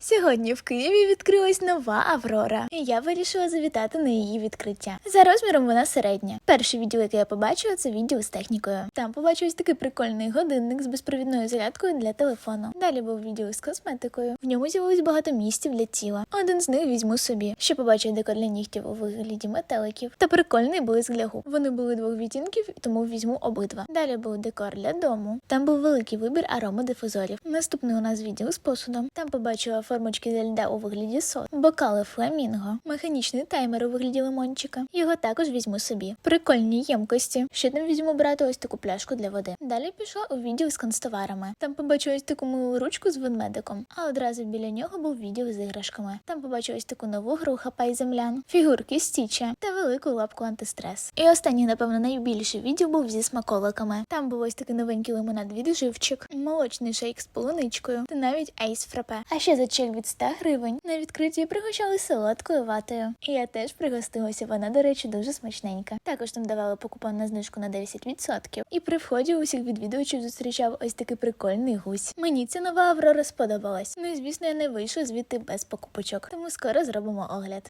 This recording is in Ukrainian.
Сьогодні в Києві відкрилась нова Аврора, і я вирішила завітати на її відкриття. За розміром вона середня. Перший відділ, який я побачила, це відділ з технікою. Там побачив такий прикольний годинник з безпровідною зарядкою для телефону. Далі був відділ з косметикою. В ньому з'явилось багато місців для тіла. Один з них візьму собі. Ще побачив декор для нігтів у вигляді метеликів. Та прикольний блиск для губ. Вони були двох відтінків, тому візьму обидва. Далі був декор для дому. Там був великий вибір аромадифузорів. Наступний у нас відділ з посудом. Там побачила формочки для льда у вигляді сот, бокали фламінго, механічний таймер у вигляді лимончика. Його також візьму собі. Прикольні ємкості. Ще там візьму брати ось таку пляшку для води. Далі пішла у відділ з канцтоварами. Там побачила ось таку милу ручку з ведмедиком, а одразу біля нього був відділ з іграшками. Там побачила ось таку нову гру хапай землян, фігурки стіча та велику лапку антистрес. І останній, напевно, найбільший відділ був зі смаколиками. Там був ось такий новенький лимонад від живчик, молочний шейк з полуничкою та навіть айс фрапе. А ще за чек від 100 гривень на відкритті пригощали солодкою ватою. І я теж пригостилася. Вона, до речі, дуже смачненька. Також там давали по купон на знижку на 10%. І при вході усіх відвідувачів зустрічав ось такий прикольний гусь. Мені ця нова Аврора сподобалась. Ну і звісно, я не вийшла звідти без покупочок, тому скоро зробимо огляд.